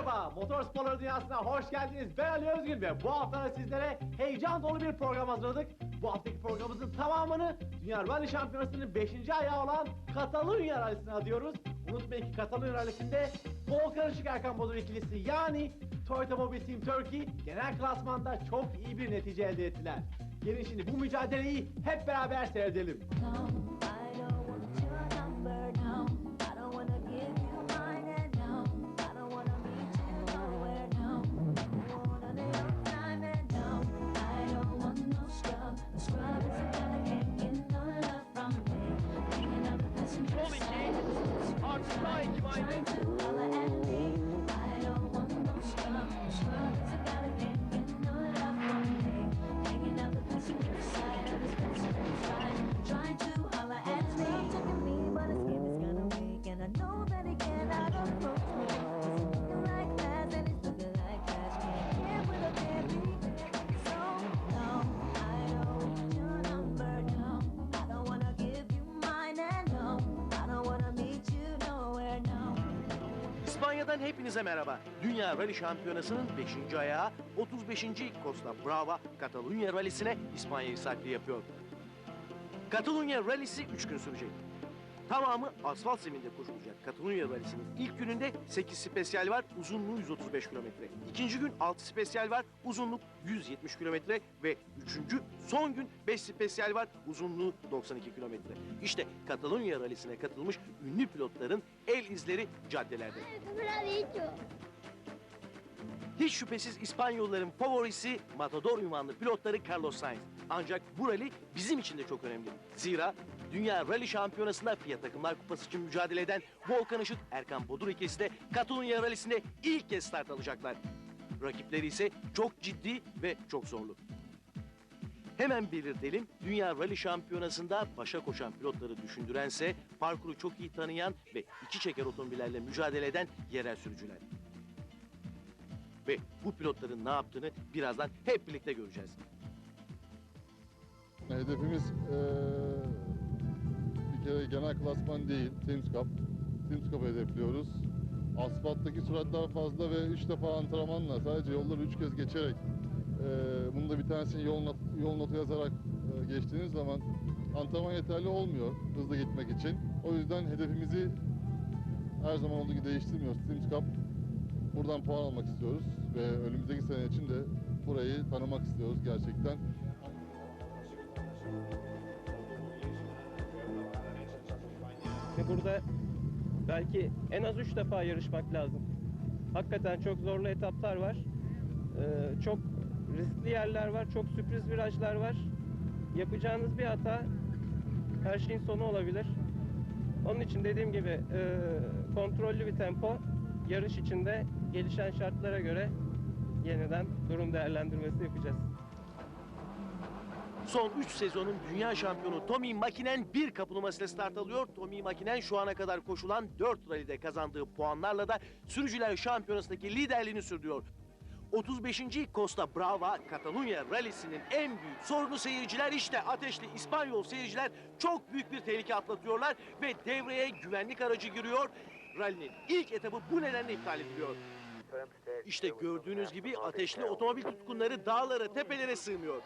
Merhaba, motorsporları dünyasına hoş geldiniz. Ben Ali Özgün ve bu hafta da sizlere heyecan dolu bir program hazırladık. Bu haftaki programımızın tamamını Dünya Rally Şampiyonası'nın 5. ayağı olan Katalunya Rally'sine adıyoruz. Unutmayın ki Katalunya Rally'sinde Volkan Işık Erkan Bodur ikilisi yani Toyota Mobile Team Turkey genel klasmanda çok iyi bir netice elde ettiler. Gelin şimdi bu mücadeleyi hep beraber seyredelim. No, artık daha İspanya'dan hepinize merhaba. Dünya Rally Şampiyonası'nın 5. ayağı 35. Costa Brava Katalunya Rally'sine İspanya'yı saklı yapıyor. Katalunya Rally'si 3 gün sürecek. Tamamı asfalt zeminde koşulacak. Katalunya Rally'sinin ilk gününde 8 spesyal var, uzunluğu 135 kilometre. İkinci gün 6 spesyal var, uzunluk 170 kilometre ve üçüncü son gün 5 spesyal var, uzunluğu 92 kilometre. İşte Katalunya Rally'sine katılmış ünlü pilotların el izleri caddelerde. Hiç şüphesiz İspanyolların favorisi Matador ünvanlı pilotları Carlos Sainz. Ancak bu rally bizim için de çok önemli. Zira Dünya Rally Şampiyonası'nda Fiat Takımlar Kupası için mücadele eden Volkan Işık, Erkan Bodur ikilisi de Katalunya Rally'sinde ilk kez start alacaklar. Rakipleri ise çok ciddi ve çok zorlu. Hemen belirtelim, Dünya Rally Şampiyonası'nda başa koşan pilotları düşündürense parkuru çok iyi tanıyan ve iki çeker otomobillerle mücadele eden yerel sürücüler. Ve bu pilotların ne yaptığını birazdan hep birlikte göreceğiz. Hedefimiz bir kere genel klasman değil, Teams Cup. Teams Cup'ı hedefliyoruz. Asfalttaki süratler fazla ve üç defa antrenmanla sadece yolları üç kez geçerek eee bunu da bir tanesini yol, not, yol notu yazarak eee, geçtiğiniz zaman antrenman yeterli olmuyor hızlı gitmek için. O yüzden hedefimizi her zaman olduğu gibi değiştirmiyoruz. Teams Cup buradan puan almak istiyoruz ve önümüzdeki sene için de burayı tanımak istiyoruz gerçekten. Ve burada belki en az üç defa yarışmak lazım. Hakikaten çok zorlu etaplar var. Ee, çok riskli yerler var, çok sürpriz virajlar var. Yapacağınız bir hata her şeyin sonu olabilir. Onun için dediğim gibi e, kontrollü bir tempo, yarış içinde gelişen şartlara göre yeniden durum değerlendirmesi yapacağız. Son 3 sezonun dünya şampiyonu Tommy Makinen bir kapı numarasıyla start alıyor. Tommy Makinen şu ana kadar koşulan 4 rallide kazandığı puanlarla da sürücüler şampiyonasındaki liderliğini sürdürüyor. 35. Costa Brava Katalunya rallisinin en büyük sorunu seyirciler işte ateşli İspanyol seyirciler çok büyük bir tehlike atlatıyorlar ve devreye güvenlik aracı giriyor. Rallinin ilk etabı bu nedenle iptal ediliyor. İşte gördüğünüz gibi ateşli otomobil tutkunları dağlara, tepelere sığmıyor.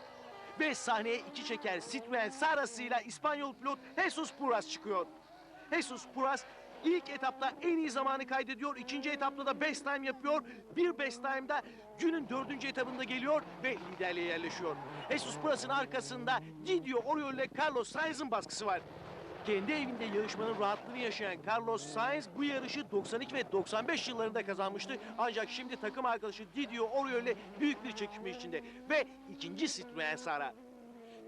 Ve sahneye iki çeker Citroen Sara'sıyla İspanyol pilot Jesus Puras çıkıyor. Jesus Puras ilk etapta en iyi zamanı kaydediyor. ikinci etapta da best time yapıyor. Bir best time'da günün dördüncü etabında geliyor ve liderliğe yerleşiyor. Jesus Puras'ın arkasında Didio Oriol ile Carlos Sainz'ın baskısı var. Kendi evinde yarışmanın rahatlığını yaşayan Carlos Sainz bu yarışı 92 ve 95 yıllarında kazanmıştı. Ancak şimdi takım arkadaşı Didio Oriol ile büyük bir çekişme içinde. Ve ikinci Citroen Sara.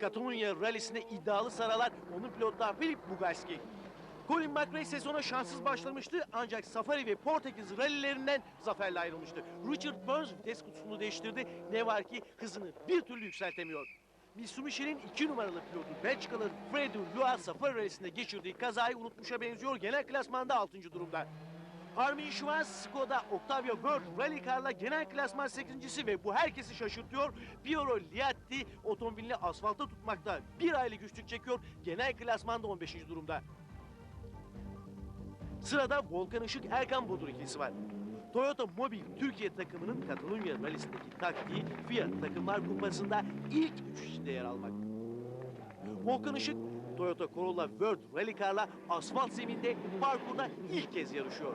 Katalunya rallisinde iddialı saralar onun pilotlar Filip Bugalski. Colin McRae sezona şanssız başlamıştı ancak Safari ve Portekiz rallilerinden zaferle ayrılmıştı. Richard Burns vites kutusunu değiştirdi. Ne var ki hızını bir türlü yükseltemiyor. Mitsubishi'nin iki numaralı pilotu Belçikalı Fredo Lua Safari rallisinde geçirdiği kazayı unutmuşa benziyor. Genel klasmanda 6. durumda. Armin Schwarz, Skoda, Octavia World Rally Car'la genel klasman 8.si ve bu herkesi şaşırtıyor. Piero Liatti otomobilini asfalta tutmakta bir aylık güçlük çekiyor. Genel klasmanda 15. durumda. Sırada Volkan Işık Erkan Bodur ikilisi var. Toyota Mobil Türkiye takımının Katalunya rallisindeki taktiği Fiat Takımlar Kupası'nda ilk üç kişide yer almak. Volkan Işık, Toyota Corolla World Rally Car'la asfalt zeminde parkurda ilk kez yarışıyor.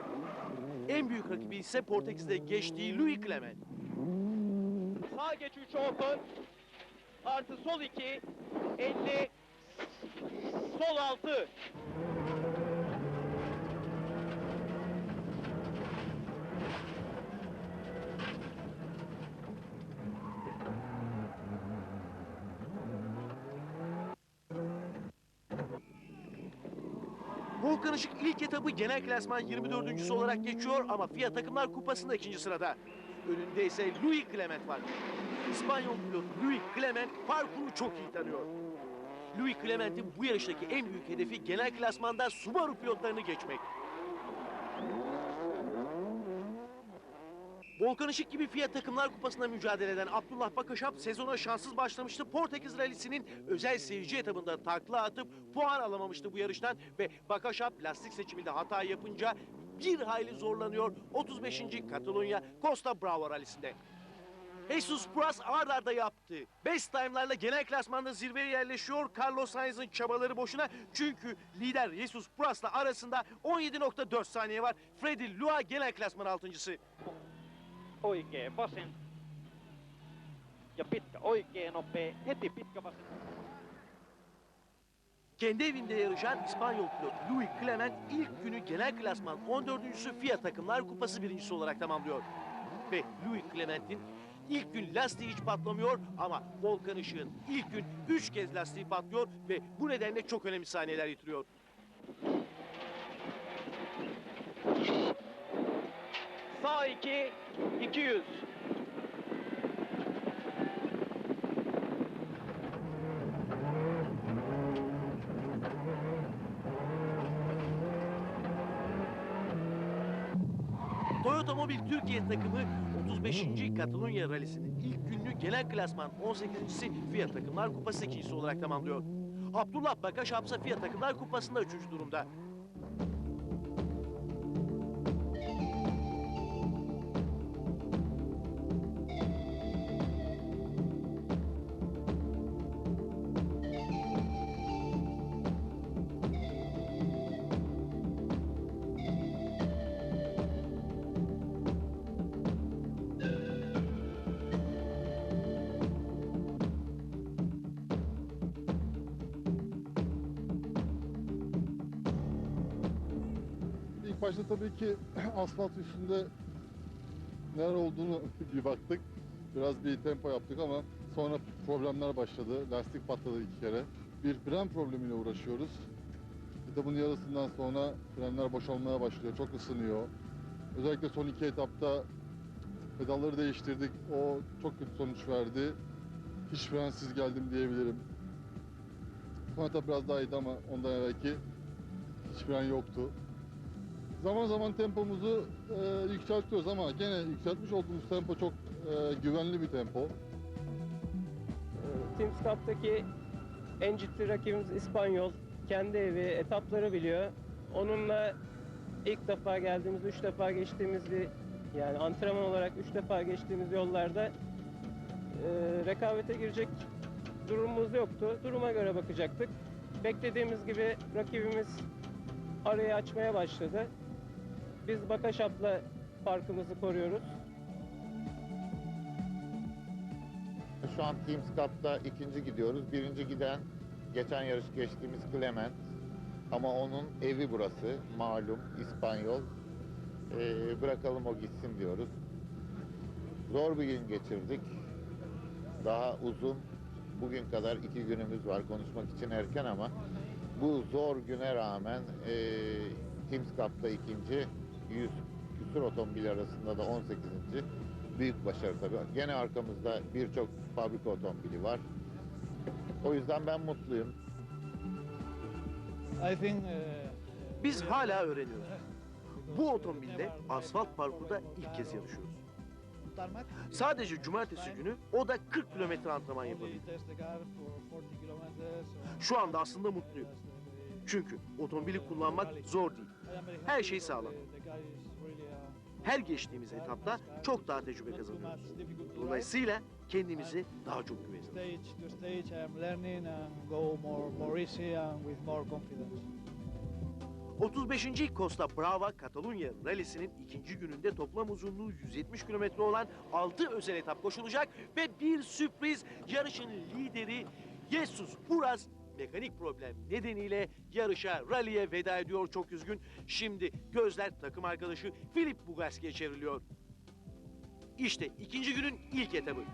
En büyük rakibi ise Portekiz'de geçtiği Louis Clement. Sağ geç 3 open. Artı sol 2. 50. Sol 6. Işık ilk etabı genel klasman 24.sü olarak geçiyor ama Fiat Takımlar Kupası'nda ikinci sırada. Önünde ise Louis Clement var. İspanyol pilot Louis Clement parkuru çok iyi tanıyor. Louis Clement'in bu yarıştaki en büyük hedefi genel klasmanda Subaru pilotlarını geçmek. Volkan Işık gibi Fiat Takımlar Kupası'nda mücadele eden Abdullah Bakaşap sezona şanssız başlamıştı. Portekiz Rally'sinin özel seyirci etabında takla atıp puan alamamıştı bu yarıştan ve Bakaşap lastik seçiminde hata yapınca bir hayli zorlanıyor 35. Katalunya Costa Brava Rally'sinde. Jesus Pras ard arda yaptı. Best time'larla genel klasmanda zirveye yerleşiyor. Carlos Sainz'ın çabaları boşuna. Çünkü lider Jesus Pras'la arasında 17.4 saniye var. Freddy Lua genel klasman altıncısı. Oikein vasen. Ja pitkä oikein nopea, heti pitkä vasen. Kendi evinde yarışan İspanyol pilot Louis Clement ilk günü genel klasman 14.sü Fiat Takımlar Kupası birincisi olarak tamamlıyor. Ve Louis Clement'in ilk gün lastiği hiç patlamıyor ama Volkan Işık'ın ilk gün 3 kez lastiği patlıyor ve bu nedenle çok önemli saniyeler yitiriyor. Sağ 2. 200. Toyota Mobil Türkiye takımı 35. Katalunya Rally'sinin ilk gününü genel klasman 18.si Fiat Takımlar Kupası ikincisi olarak tamamlıyor. Abdullah Bakaş Hapsa Fiat Takımlar Kupası'nda 3. durumda. Başta tabii ki asfalt üstünde neler olduğunu bir baktık. Biraz bir tempo yaptık ama sonra problemler başladı. Lastik patladı iki kere. Bir fren problemiyle uğraşıyoruz. Etapın yarısından sonra frenler boşalmaya başlıyor. Çok ısınıyor. Özellikle son iki etapta pedalları değiştirdik. O çok kötü sonuç verdi. Hiç frensiz geldim diyebilirim. Son etap biraz daha iyiydi ama ondan evvelki hiç fren yoktu. Zaman zaman tempomuzu e, yükseltiyoruz ama gene yükseltmiş olduğumuz tempo çok e, güvenli bir tempo. Teams Cup'taki en ciddi rakibimiz İspanyol. Kendi evi, etapları biliyor. Onunla ilk defa geldiğimiz, üç defa geçtiğimiz bir yani antrenman olarak üç defa geçtiğimiz yollarda e, rekabete girecek durumumuz yoktu. Duruma göre bakacaktık. Beklediğimiz gibi rakibimiz arayı açmaya başladı. Biz Bakaşap'la farkımızı koruyoruz. Şu an Teams Cup'ta ikinci gidiyoruz. Birinci giden geçen yarış geçtiğimiz Clement. Ama onun evi burası. Malum İspanyol. Ee, bırakalım o gitsin diyoruz. Zor bir gün geçirdik. Daha uzun. Bugün kadar iki günümüz var. Konuşmak için erken ama bu zor güne rağmen ee, Teams Cup'ta ikinci 100 küsur otomobil arasında da 18. Büyük başarı tabii. Gene arkamızda birçok fabrika otomobili var. O yüzden ben mutluyum. I think uh, Biz hala öğreniyoruz. Bu otomobilde asfalt parkurda ilk kez yarışıyoruz. Sadece cumartesi günü o da 40 kilometre antrenman yapabildi. Only test the car for 40 kilometers. Şu anda aslında mutluyum. Çünkü otomobili kullanmak zor değil. Her şey sağlam. Her geçtiğimiz etapta çok daha tecrübe kazanıyoruz. Dolayısıyla kendimizi daha çok güveniyoruz. Stage to stage, I am learning and go more more easy and with more confidence. 35. Costa Brava Katalunya rallisinin ikinci gününde toplam uzunluğu 170 kilometre olan 6 özel etap koşulacak ve bir sürpriz yarışın lideri Jesus Uras mekanik problem nedeniyle yarışa ralliye veda ediyor çok üzgün. Şimdi gözler takım arkadaşı Filip Bugaski'ye çevriliyor. İşte ikinci günün ilk etabı.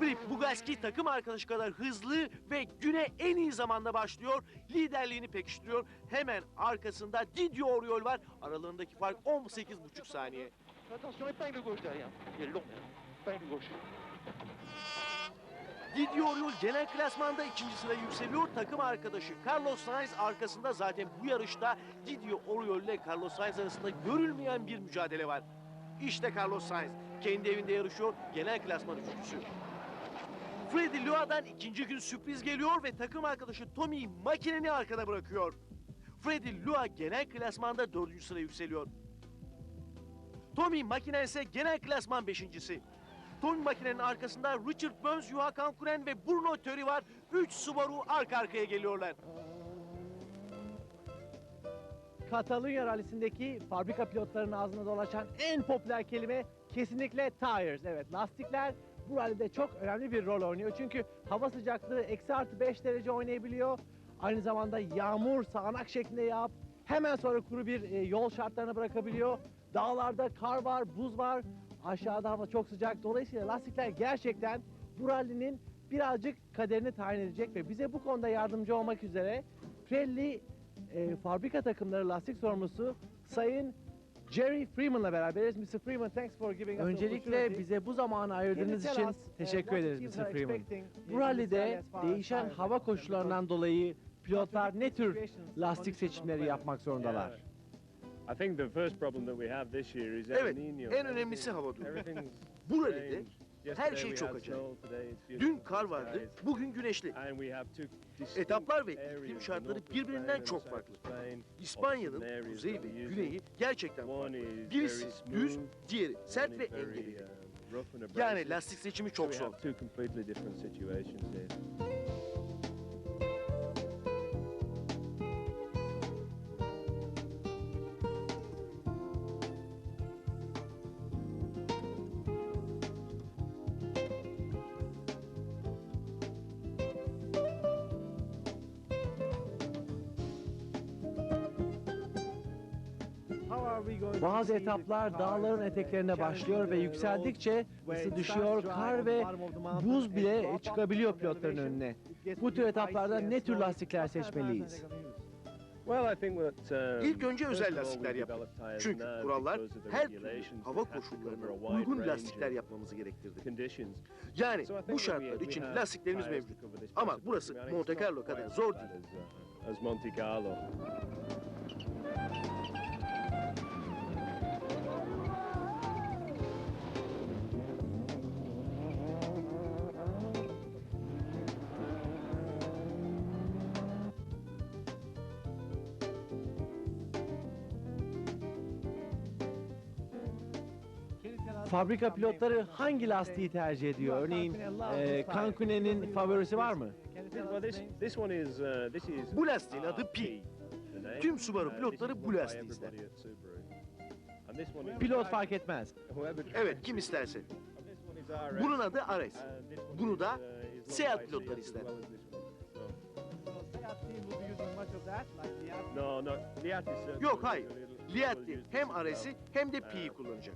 Filip Bugaski takım arkadaşı kadar hızlı ve güne en iyi zamanda başlıyor. Liderliğini pekiştiriyor. Hemen arkasında Didier Oriol var. Aralarındaki fark 18,5 saniye. Attention, épingle gauche derrière. Il est long, épingle gauche. Didier Oriol genel klasmanda ikinci sıraya yükseliyor. Takım arkadaşı Carlos Sainz arkasında zaten bu yarışta Didier Oriol ile Carlos Sainz arasında görülmeyen bir mücadele var. İşte Carlos Sainz kendi evinde yarışıyor. Genel klasman üçüncüsü. Freddy Lua'dan ikinci gün sürpriz geliyor ve takım arkadaşı Tommy Makinen'i arkada bırakıyor. Freddy Lua genel klasmanda dördüncü sıraya yükseliyor. Tommy Makinen ise genel klasman beşincisi. Tommy Makinen'in arkasında Richard Burns, Yuha Kankuren ve Bruno Töri var. Üç Subaru arka arkaya geliyorlar. Katalunya rallisindeki fabrika pilotlarının ağzına dolaşan en popüler kelime kesinlikle tires. Evet lastikler bu rallide çok önemli bir rol oynuyor. Çünkü hava sıcaklığı eksi artı 5 derece oynayabiliyor. Aynı zamanda yağmur sağanak şeklinde yağıp hemen sonra kuru bir e, yol şartlarına bırakabiliyor. Dağlarda kar var, buz var. Aşağıda hava çok sıcak. Dolayısıyla lastikler gerçekten bu rallinin birazcık kaderini tayin edecek ve bize bu konuda yardımcı olmak üzere Pirelli e, fabrika takımları lastik sorumlusu Sayın Jerry Freeman'la beraberiz. Mr. Freeman, thanks for giving us Öncelikle bize bu zamanı ayırdığınız için teşekkür ederiz Mr. Freeman. Bu rallide değişen hava koşullarından dolayı pilotlar ne tür lastik seçimleri yapmak zorundalar? I think the first problem that we have this year is El Evet, Niño. en önemlisi hava durumu. Everything's Bu rallide Yesterday şey we çok had acayip. snow, today it's Dün kar vardı, skies. bugün güneşli. And we have two distinct Etaplar ve iklim areas, şartları North of birbirinden Spain and çok farklı. South of Spain. İspanya'nın areas kuzey that ve güneyi gerçekten One farklı. is Birisi very düz, smooth, diğeri sert one ve is very, engebeli. uh, rough and Yani lastik seçimi So çok we zor. have two completely different situations there. Bazı etaplar dağların eteklerine başlıyor ve yükseldikçe ısı düşüyor, kar ve buz bile çıkabiliyor pilotların önüne. Bu tür etaplarda ne tür lastikler seçmeliyiz? Um, İlk önce özel lastikler tires Çünkü kurallar her türlü hava koşullarına uygun lastikler yapmamızı gerektirdi. conditions. Yani bu şartlar için have lastiklerimiz tires mevcut. Ama burası Monte Carlo kadar zor as değil. Fabrika pilotları hangi lastiği tercih ediyor? Örneğin e, Cancune'nin favorisi var mı? Bu lastiğin adı RP, P. the name. Tüm Subaru pilotları bu lastiği ister. Pilot fark etmez. Evet, kim isterse. Bunun adı Ares. Bunu da Seat pilotları ister. Yok hayır. This hem well. hem de P'yi kullanacak.